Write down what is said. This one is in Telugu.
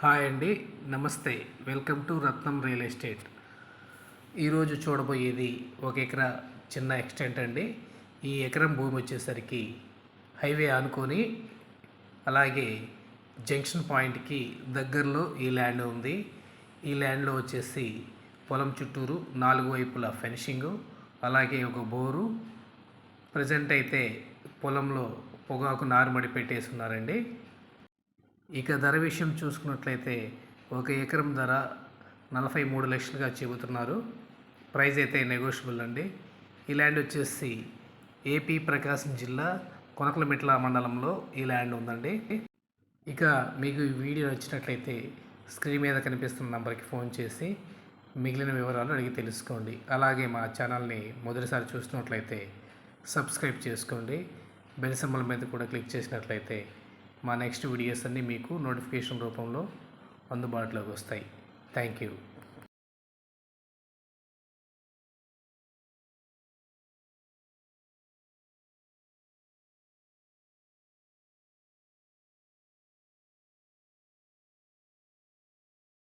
హాయ్ అండి నమస్తే. Welcome to Ratnam real estate. ఈరోజు చూడబోయేది ఒక ఎకరా చిన్న ఎక్స్టెంట్ అండి. ఈ ఎకరం భూమి వచ్చేసరికి హైవే ఆనుకొని అలాగే జంక్షన్ పాయింట్కి దగ్గరలో ఈ ల్యాండ్ ఉంది. ఈ ల్యాండ్లో వచ్చేసి పొలం చుట్టూరు నాలుగు వైపుల ఫెన్షింగు అలాగే ఒక బోరు. ప్రజెంట్ అయితే పొలంలో పొగాకు నారుమడి పెట్టేసి ఉన్నారండి ఇక ధర విషయం చూసుకున్నట్లయితే ఒక ఎకరం ధర నలభై మూడు లక్షలుగా చెబుతున్నారు. ప్రైజ్ అయితే నెగోషియబుల్ అండి. ఈ ల్యాండ్ వచ్చేసి ఏపీ ప్రకాశం జిల్లా కొనకలమిట్ల మండలంలో ఈ ల్యాండ్ ఉందండి. ఇక మీకు ఈ వీడియో నచ్చినట్లయితే స్క్రీన్ మీద కనిపిస్తున్న నంబర్కి ఫోన్ చేసి మిగిలిన వివరాలు అడిగి తెలుసుకోండి. అలాగే మా ఛానల్ని మొదటిసారి చూస్తున్నట్లయితే సబ్స్క్రైబ్ చేసుకోండి. బెల్ సింబల్ మీద కూడా క్లిక్ చేసినట్లయితే మా నెక్స్ట్ వీడియోస్ అన్నీ మీకు నోటిఫికేషన్ రూపంలో అందుబాటులోకి వస్తాయి. Thank you